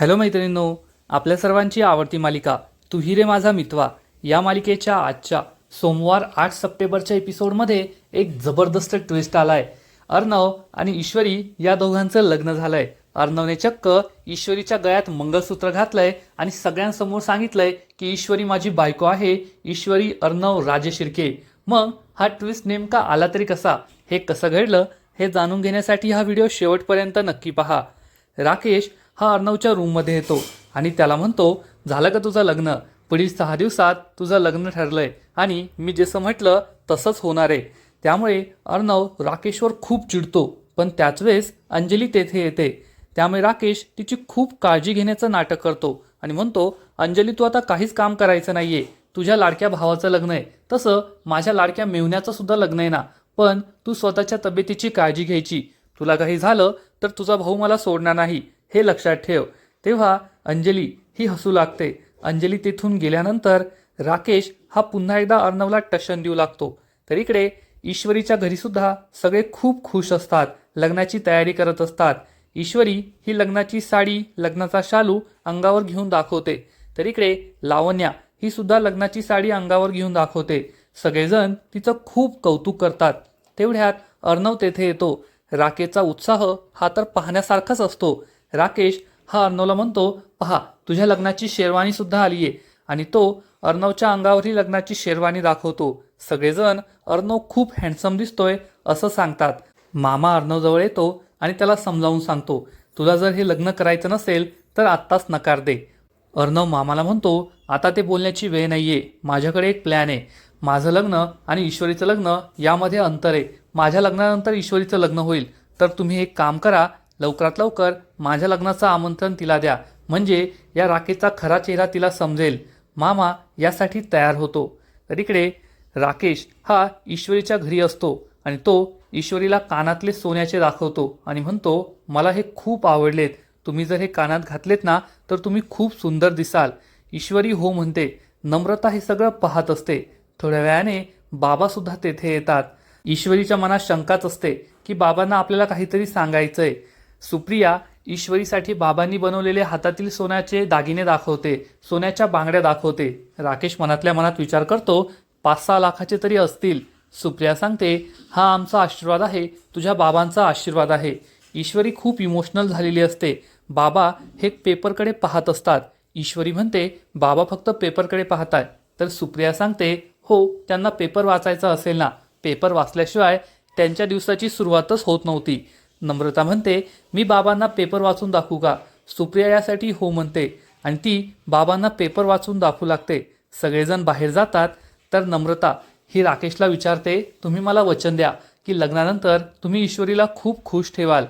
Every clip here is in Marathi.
हॅलो मैत्रिणींनो आपल्या सर्वांची आवडती मालिका तू ही रे माझा मितवा या मालिकेच्या आजच्या सोमवार आठ सप्टेंबरच्या एपिसोडमध्ये एक जबरदस्त ट्विस्ट आलाय. अर्णव आणि ईश्वरी या दोघांचं लग्न झालंय. अर्णवने चक्क ईश्वरीच्या गळ्यात मंगळसूत्र घातलंय आणि सगळ्यांसमोर सांगितलंय की ईश्वरी माझी बायको आहे ईश्वरी अर्णव राजे शिर्के. मग हा ट्विस्ट नेमका आला तरी कसा? हे कसं घडलं? हे जाणून घेण्यासाठी हा व्हिडिओ शेवटपर्यंत नक्की पहा. राकेश हा अर्णवच्या रूममध्ये येतो. आणि त्याला म्हणतो झालं का तुझं लग्न? पुढील सहा दिवसात तुझं लग्न ठरलंय. आणि मी जसं म्हटलं तसंच होणार आहे. त्यामुळे अर्णव राकेशवर खूप चिडतो. पण त्याच वेळेस अंजली तेथे येते. त्यामुळे राकेश तिची खूप काळजी घेण्याचं नाटक करतो आणि म्हणतो अंजली तू आता काहीच काम करायचं नाही आहे तुझ्या लाडक्या भावाचं लग्न आहे. तसं माझ्या लाडक्या मेवण्याचं सुद्धा लग्न आहे ना. पण तू स्वतःच्या तब्येतीची काळजी घ्यायची. तुला काही झालं तर तुझा भाऊ मला सोडणार नाही. हे लक्षात ठेव. तेव्हा अंजली ही हसू लागते. अंजली तिथून गेल्यानंतर राकेश हा पुन्हा एकदा अर्णवला टशन देऊ लागतो. तर इकडे ईश्वरीच्या घरीसुद्धा सगळे खूप खुश असतात. लग्नाची तयारी करत असतात. ईश्वरी ही लग्नाची साडी लग्नाचा शालू अंगावर घेऊन दाखवते. तर इकडे लावण्या ही सुद्धा लग्नाची साडी अंगावर घेऊन दाखवते. सगळेजण तिचं खूप कौतुक करतात. तेवढ्यात अर्णव तेथे येतो. राकेशचा उत्साह हा तर पाहण्यासारखाच असतो. राकेश हा अर्णवला म्हणतो पहा तुझ्या लग्नाची शेरवानी सुद्धा आली आहे आणि तो अर्णवच्या अंगावरही लग्नाची शेरवानी दाखवतो. सगळेजण अर्णव खूप हँडसम दिसतोय असं सांगतात. मामा अर्णवजवळ येतो आणि त्याला समजावून सांगतो तुला जर हे लग्न करायचं नसेल तर आत्ताच नकार दे. अर्णव मामाला म्हणतो आता ते बोलण्याची वेळ नाही आहे माझ्याकडे एक प्लॅन आहे. माझं लग्न आणि ईश्वरीचं लग्न यामध्ये अंतर आहे. माझ्या लग्नानंतर ईश्वरीचं लग्न होईल. तर तुम्ही एक काम करा लवकरात लवकर माझ्या लग्नाचं आमंत्रण तिला द्या. म्हणजे या राकेशचा खरा चेहरा तिला समजेल. मामा यासाठी तयार होतो. तर इकडे राकेश हा ईश्वरीच्या घरी असतो आणि तो ईश्वरीला कानातले सोन्याचे दाखवतो आणि म्हणतो मला हे खूप आवडलेत. तुम्ही जर हे कानात घातलेत ना तर तुम्ही खूप सुंदर दिसाल. ईश्वरी हो म्हणते नम्रता हे सगळं पाहत असते. थोड्या वेळाने बाबासुद्धा तेथे येतात. ईश्वरीच्या मनात शंकाच असते की बाबांना आपल्याला काहीतरी सांगायचं आहे सुप्रिया ईश्वरीसाठी बाबांनी बनवलेले हातातील सोन्याचे दागिने दाखवते सोन्याच्या बांगड्या दाखवते. राकेश मनातल्या मनात विचार करतो पाच सहा लाखाचे तरी असतील. सुप्रिया सांगते हा आमचा आशीर्वाद आहे तुझ्या बाबांचा आशीर्वाद आहे. ईश्वरी खूप इमोशनल झालेली असते. बाबा हे पेपरकडे पाहत असतात. ईश्वरी म्हणते बाबा फक्त पेपरकडे पाहताय. तर सुप्रिया सांगते हो त्यांना पेपर वाचायचा असेल ना. पेपर वाचल्याशिवाय त्यांच्या दिवसाची सुरुवातच होत नव्हती. नम्रता म्हणते मी बाबांना पेपर वाचून दाखवू का? सुप्रिया यासाठी हो म्हणते. आणि ती बाबांना पेपर वाचून दाखवू लागते. सगळेजण बाहेर जातात. तर नम्रता ही राकेशला विचारते तुम्ही मला वचन द्या की लग्नानंतर तुम्ही ईश्वरीला खूप खुश ठेवाल.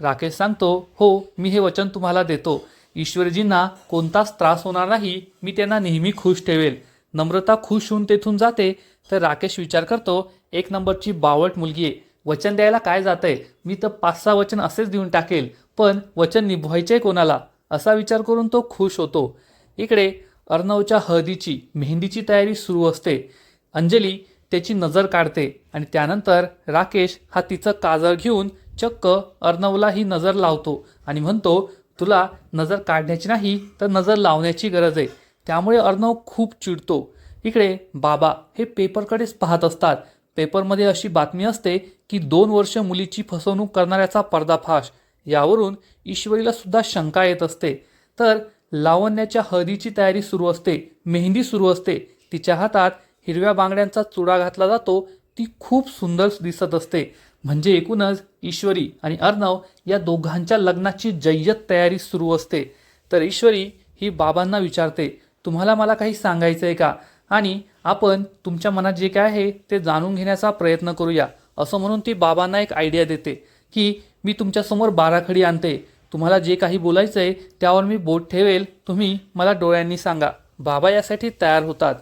राकेश सांगतो हो मी हे वचन तुम्हाला देतो. ईश्वरीजींना कोणताच त्रास होणार नाही मी त्यांना नेहमी खुश ठेवेल. नम्रता खुश होऊन तेथून जाते. तर राकेश विचार करतो एक नंबरची बावट मुलगी आहे. वचन द्यायला काय जातंय? मी तर पाच सहा वचन असेच देऊन टाकेल पण वचन निभवायचे कोणाला? असा विचार करून तो खुश होतो. इकडे अर्णवच्या हळदीची मेहंदीची तयारी सुरू असते. अंजली त्याची नजर काढते आणि त्यानंतर राकेश हा तिचं काजळ घेऊन चक्क अर्णवला ही नजर लावतो आणि म्हणतो तुला नजर काढण्याची नाही तर नजर लावण्याची गरज आहे. त्यामुळे अर्णव खूप चिडतो. इकडे बाबा हे पेपरकडेच पाहत असतात. पेपरमध्ये अशी बातमी असते की दोन वर्ष मुलीची फसवणूक करणाऱ्याचा पर्दाफाश. यावरून ईश्वरीला सुद्धा शंका येत असते. तर लावण्याच्या हळदीची तयारी सुरू असते. मेहंदी सुरू असते. तिच्या हातात हिरव्या बांगड्यांचा चुडा घातला जातो. ती खूप सुंदर दिसत असते. म्हणजे एकूणच ईश्वरी आणि अर्णव या दोघांच्या लग्नाची जय्यत तयारी सुरू असते. तर ईश्वरी ही बाबांना विचारते तुम्हाला मला काही सांगायचं आहे का? आणि आपण तुमच्या मनात जे काय आहे ते जाणून घेण्याचा प्रयत्न करूया. असं म्हणून ती बाबांना एक आयडिया देते की मी तुमच्यासमोर बाराखडी आणते. तुम्हाला जे काही बोलायचं आहे त्यावर मी बोट ठेवेल. तुम्ही मला डोळ्यांनी सांगा. बाबा यासाठी तयार होतात.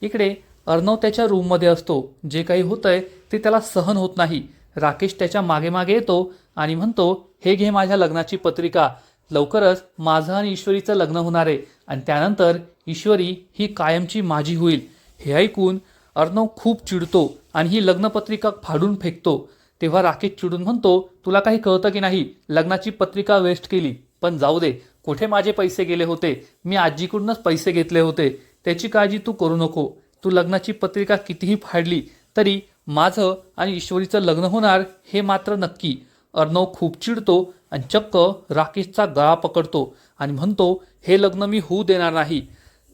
इकडे अर्णव त्याच्या रूममध्ये असतो. जे काही होतंय ते त्याला सहन होत नाही. राकेश त्याच्यामागे मागे येतो आणि म्हणतो हे घे माझ्या लग्नाची पत्रिका. लवकरच माझं आणि ईश्वरीचं लग्न होणार आहे आणि त्यानंतर ईश्वरी ही कायमची माझी होईल. हे ऐकून अर्णव खूप चिडतो. आणि ही लग्नपत्रिका फाडून फेकतो. तेव्हा राकेश चिडून म्हणतो तुला काही कळतं की नाही? लग्नाची पत्रिका वेस्ट केली. पण जाऊ दे. कुठे माझे पैसे गेले होते? मी आजीकडूनच पैसे घेतले होते. त्याची काळजी तू करू नको. तू लग्नाची पत्रिका कितीही फाडली तरी माझं आणि ईश्वरीचं लग्न होणार हे मात्र नक्की अर्णव खूप चिडतो आणि चक्क राकेशचा गळा पकडतो आणि म्हणतो हे लग्न मी होऊ देणार नाही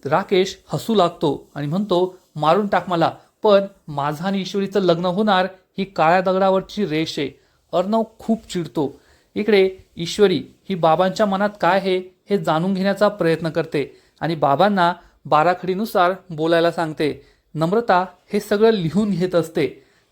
राकेश हसू लागतो आणि म्हणतो मारून टाक मला. पण माझा आणि ईश्वरीचं लग्न होणार ही काळ्या दगडावरची रेष आहे. अर्णव खूप चिडतो. इकडे ईश्वरी ही बाबांच्या मनात काय आहे हे जाणून घेण्याचा प्रयत्न करते आणि बाबांना बाराखडीनुसार बोलायला सांगते. नम्रता हे सगळं लिहून घेत असते.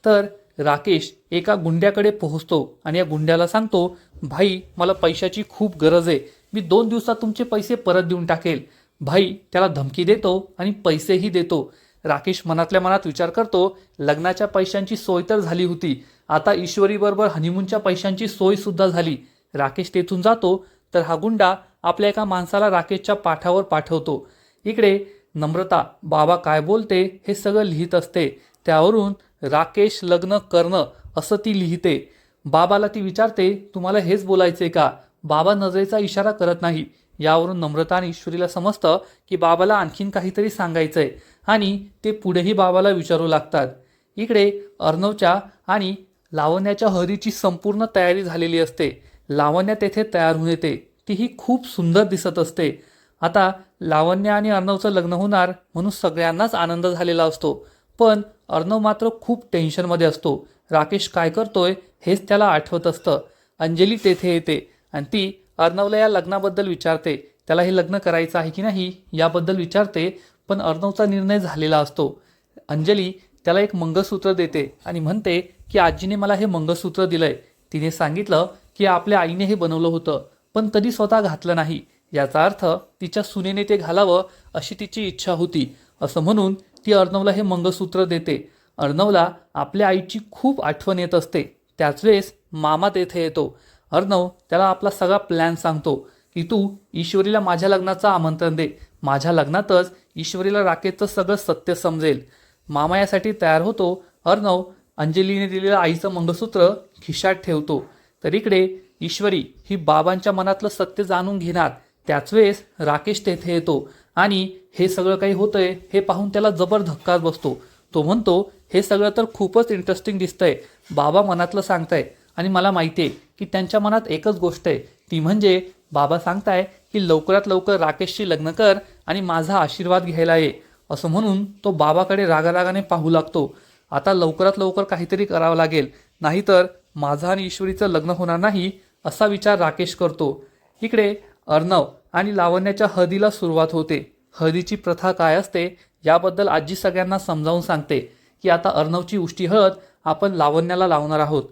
तर राकेश एका गुंड्याकडे पोहोचतो आणि या गुंड्याला सांगतो भाई मला पैशाची खूप गरज आहे. मी दोन दिवसात तुमचे पैसे परत देऊन टाकेल. भाई त्याला धमकी देतो आणि पैसेही देतो. राकेश मनातल्या मनात विचार करतो लग्नाच्या पैशांची सोय तर झाली होती. आता ईश्वरीबरोबर हनीमूनच्या पैशांची सोयसुद्धा झाली. राकेश तेथून जातो तर हा गुंडा आपल्या एका माणसाला राकेशच्या पाठावर पाठवतो. इकडे नम्रता बाबा काय बोलते हे सगळं लिहित असते. त्यावरून राकेश लग्न करणं असं ती लिहिते. बाबाला ती विचारते तुम्हाला हेच बोलायचे का? बाबा नजरेचा इशारा करत नाही. यावरून नम्रता आणि ईश्वरीला समजतं की बाबाला आणखीन काहीतरी सांगायचंय. आणि ते पुढेही बाबाला विचारू लागतात. इकडे अर्णवच्या आणि लावण्याच्या हरीची संपूर्ण तयारी झालेली असते. लावण्या तेथे तयार होऊन येते. तीही खूप सुंदर दिसत असते. आता लावण्य आणि अर्णवचं लग्न होणार म्हणून सगळ्यांनाच आनंद झालेला असतो. पण अर्णव मात्र खूप टेन्शनमध्ये असतो. राकेश काय करतोय हेच त्याला आठवत असतं. अंजली तेथे येते आणि ती अर्णवला या लग्नाबद्दल विचारते. त्याला हे लग्न करायचं आहे की नाही याबद्दल विचारते. पण अर्णवचा निर्णय झालेला असतो. अंजली त्याला एक मंगळसूत्र देते आणि म्हणते की आजीने मला हे मंगळसूत्र दिलंय. तिने सांगितलं की आपल्या आईने हे बनवलं होतं पण तरी स्वतः घातलं नाही. याचा अर्थ तिच्या सुनेने ते घालावं अशी तिची इच्छा होती. असं म्हणून ती अर्णवला हे मंगळसूत्र देते. अर्णवला आपल्या आईची खूप आठवण येत असते. त्याच वेळेस मामा तेथे येतो. अर्णव त्याला आपला सगळा प्लॅन सांगतो की तू ईश्वरीला माझ्या लग्नाचं आमंत्रण दे. माझ्या लग्नातच ईश्वरीला राकेशचं सगळं सत्य समजेल. मामा यासाठी तयार होतो. अर्णव अंजलीने दिलेलं आईचं मंगळसूत्र खिशात ठेवतो. तर इकडे ईश्वरी ही बाबांच्या मनातलं सत्य जाणून घेणार. त्याच वेळेस राकेश तेथे येतो. आणि हे सगळं काही होतंय हे पाहून त्याला जबर धक्काच बसतो. तो म्हणतो हे सगळं तर खूपच इंटरेस्टिंग दिसतंय. बाबा मनातलं सांगताय. आणि मला माहिती आहे की त्यांच्या मनात एकच गोष्ट आहे. ती म्हणजे बाबा सांगताय की लवकरात लवकर राकेशशी लग्न कर आणि माझा आशीर्वाद घ्यायला ये. असं म्हणून तो बाबाकडे रागारागाने पाहू लागतो. आता लवकरात लवकर काहीतरी करावं लागेल. नाहीतर माझा आणि ईश्वरीचं लग्न होणार नाही असा विचार राकेश करतो. इकडे अर्णव आणि लावण्याच्या हळदीला सुरुवात होते. हळदीची प्रथा काय असते याबद्दल आजी सगळ्यांना समजावून सांगते की आता अर्णवची उष्टी हळद आपण लावण्याला लावणार आहोत.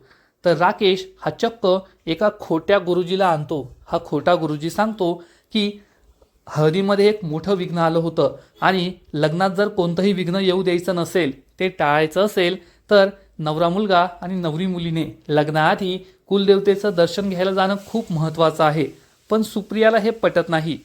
तर राकेश हा चक्क एका खोट्या गुरुजीला आणतो. हा खोटा गुरुजी सांगतो की हळदीमध्ये एक मोठं विघ्न आलं होतं आणि लग्नात जर कोणतंही विघ्न येऊ द्यायचं नसेल ते टाळायचं असेल तर नवरा मुलगा आणि नवरी मुलीने लग्नाआधी कुलदेवतेचं दर्शन घ्यायला जाणं खूप महत्त्वाचं आहे. पण सुप्रियाला हे पटत नाही.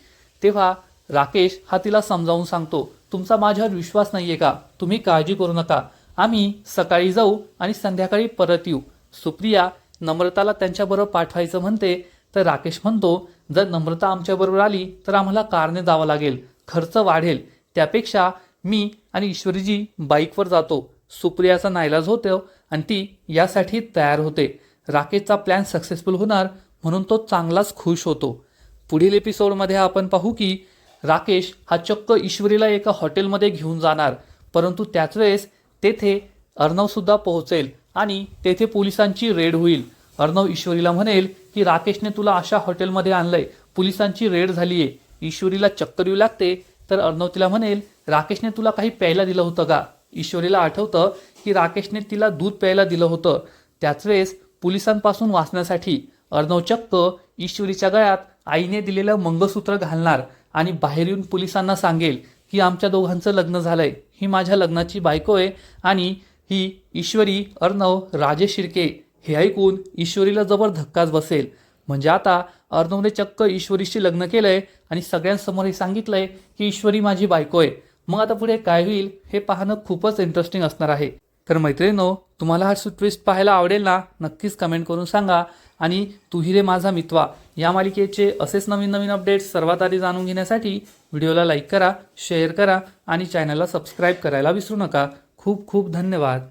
तेव्हा राकेश हा तिला समजावून सांगतो तुमचा माझ्यावर विश्वास नाही आहे का? तुम्ही काळजी करू नका. आम्ही सकाळी जाऊ आणि संध्याकाळी परत येऊ. सुप्रिया नम्रताला त्यांच्याबरोबर पाठवायचं म्हणते तर राकेश म्हणतो जर नम्रता आमच्याबरोबर आली तर आम्हाला कारने जावं लागेल खर्च वाढेल. त्यापेक्षा मी आणि ईश्वरीजी बाईकवर जातो. सुप्रियाचा नाईलाज होतो आणि ती यासाठी तयार होते. राकेशचा प्लॅन सक्सेसफुल होणार म्हणून तो चांगलाच खुश होतो. पुढील एपिसोडमध्ये आपण पाहू की राकेश हा चक्क ईश्वरीला एका हॉटेलमध्ये घेऊन जाणार. परंतु त्याच वेळेस तेथे अर्णवसुद्धा पोहोचेल आणि तेथे पोलिसांची रेड होईल. अर्णव ईश्वरीला म्हणेल की राकेशने तुला अशा हॉटेलमध्ये आणलंय. पोलिसांची रेड झालीये. ईश्वरीला चक्कर येऊ लागते. तर अर्णव तिला म्हणेल राकेशने तुला काही प्यायला दिलं होतं का? ईश्वरीला आठवतं की राकेशने तिला दूध प्यायला दिलं होतं. त्याच वेळेस पोलिसांपासून वाचण्यासाठी अर्णव चक्क ईश्वरीच्या गळ्यात आईने दिलेलं मंगळसूत्र घालणार आणि बाहेर येऊन पोलिसांना सांगेल की आमच्या दोघांचं लग्न झालंय. ही माझ्या लग्नाची बायको आहे आणि ही ईश्वरी अर्णव राजेश शिर्के हे ऐकून ईश्वरीला जबर धक्काच बसेल. म्हणजे आता अर्णवने चक्क ईश्वरीशी लग्न केलंय आणि सगळ्यांसमोर हे सांगितलंय की ईश्वरी माझी बायको आहे. मग आता पुढे काय होईल हे पाहणं खूपच इंटरेस्टिंग असणार आहे. तर मैत्रिणीनो तुम्हाला हा ट्विस्ट पाहायला आवडेल ना? नक्कीच कमेंट करून सांगा. आणि तुही रे माझा मित्वा या मालिकेचे असेच नवीन नवीन अपडेट्स सर्वात आधी जाणून घेण्यासाठी व्हिडिओला लाईक करा शेअर करा आणि चॅनलला सबस्क्राईब करायला विसरू नका. खूप खूप धन्यवाद.